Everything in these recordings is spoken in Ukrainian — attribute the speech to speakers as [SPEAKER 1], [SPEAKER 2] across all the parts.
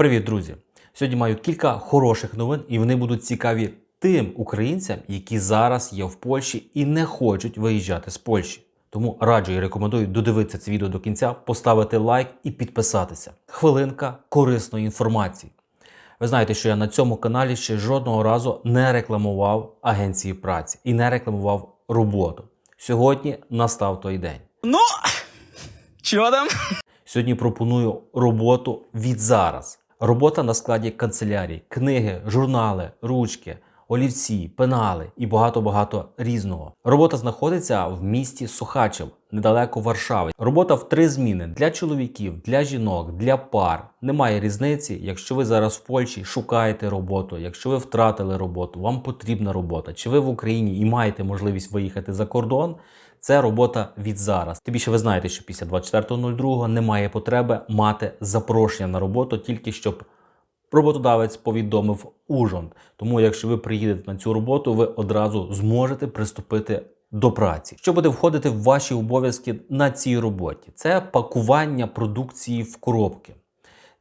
[SPEAKER 1] Привіт, друзі! Сьогодні маю кілька хороших новин, і вони будуть цікаві тим українцям, які зараз є в Польщі і не хочуть виїжджати з Польщі. Тому раджу і рекомендую додивитися це відео до кінця, поставити лайк і підписатися. Хвилинка корисної інформації. Ви знаєте, що я на цьому каналі ще жодного разу не рекламував агенції праці і не рекламував роботу. Сьогодні настав той день.
[SPEAKER 2] Ну, чого там?
[SPEAKER 1] Сьогодні пропоную роботу від зараз. Робота на складі канцелярії, книги, журнали, ручки, олівці, пенали і багато-багато різного. Робота знаходиться в місті Сухачев, недалеко Варшави. Робота в три зміни для чоловіків, для жінок, для пар. Немає різниці, якщо ви зараз в Польщі шукаєте роботу, якщо ви втратили роботу, вам потрібна робота, чи ви в Україні і маєте можливість виїхати за кордон. Це робота від зараз. Тим більше ви знаєте, що після 24.02 немає потреби мати запрошення на роботу, тільки щоб роботодавець повідомив ужин. Тому, якщо ви приїдете на цю роботу, ви одразу зможете приступити до праці. Що буде входити в ваші обов'язки на цій роботі? Це пакування продукції в коробки.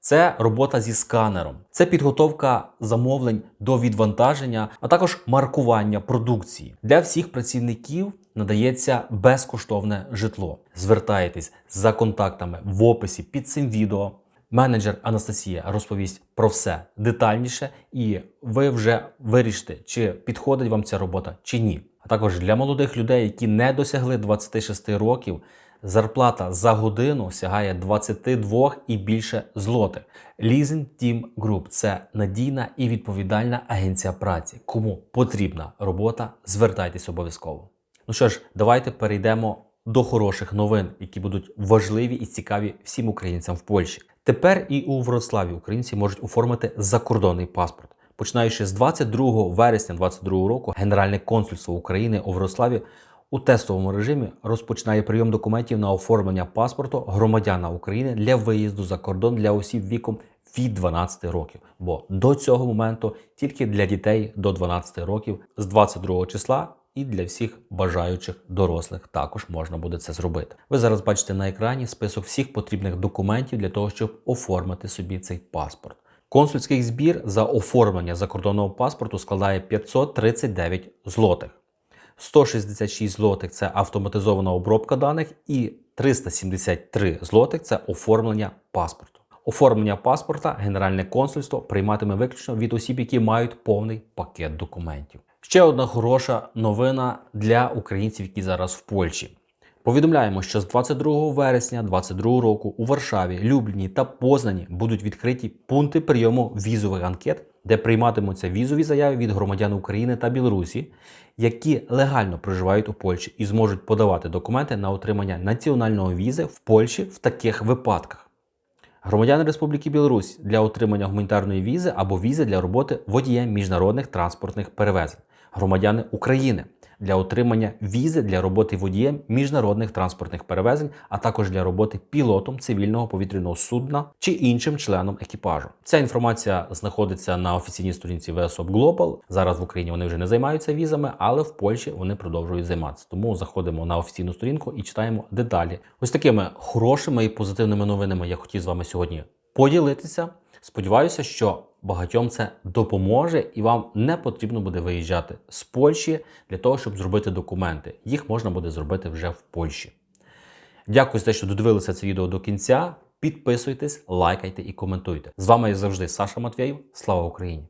[SPEAKER 1] Це робота зі сканером, це підготовка замовлень до відвантаження, а також маркування продукції. Для всіх працівників надається безкоштовне житло. Звертайтесь за контактами в описі під цим відео. Менеджер Анастасія розповість про все детальніше, і ви вже вирішите, чи підходить вам ця робота чи ні. Також для молодих людей, які не досягли 26 років, зарплата за годину сягає 22 і більше злотих. Leasing Team Group – це надійна і відповідальна агенція праці. Кому потрібна робота, звертайтесь обов'язково. Ну що ж, давайте перейдемо до хороших новин, які будуть важливі і цікаві всім українцям в Польщі. Тепер і у Вроцлаві українці можуть оформити закордонний паспорт. Починаючи з 22 вересня 2022 року, Генеральне консульство України у Вроцлаві у тестовому режимі розпочинає прийом документів на оформлення паспорту громадяна України для виїзду за кордон для осіб віком від 12 років. Бо до цього моменту тільки для дітей до 12 років з 22 числа. І для всіх бажаючих дорослих також можна буде це зробити. Ви зараз бачите на екрані список всіх потрібних документів для того, щоб оформити собі цей паспорт. Консульський збір за оформлення закордонного паспорту складає 539 злотих. 166 злотих це автоматизована обробка даних, і 373 злотих це оформлення паспорту. Оформлення паспорта Генеральне консульство прийматиме виключно від осіб, які мають повний пакет документів. Ще одна хороша новина для українців, які зараз в Польщі. Повідомляємо, що з 22 вересня 2022 року у Варшаві, Любліні та Познані будуть відкриті пункти прийому візових анкет, де прийматимуться візові заяви від громадян України та Білорусі, які легально проживають у Польщі і зможуть подавати документи на отримання національного візи в Польщі в таких випадках. Громадяни Республіки Білорусь для отримання гуманітарної візи або візи для роботи водієм міжнародних транспортних перевезень, громадяни України для отримання візи для роботи водієм міжнародних транспортних перевезень, а також для роботи пілотом цивільного повітряного судна чи іншим членом екіпажу. Ця інформація знаходиться на офіційній сторінці VSOP Global. Зараз в Україні вони вже не займаються візами, але в Польщі вони продовжують займатися. Тому заходимо на офіційну сторінку і читаємо деталі. Ось такими хорошими і позитивними новинами я хотів з вами сьогодні поділитися. Сподіваюся, що багатьом це допоможе, і вам не потрібно буде виїжджати з Польщі для того, щоб зробити документи. Їх можна буде зробити вже в Польщі. Дякую за те, що додивилися це відео до кінця. Підписуйтесь, лайкайте і коментуйте. З вами як завжди Саша Матвєєв. Слава Україні!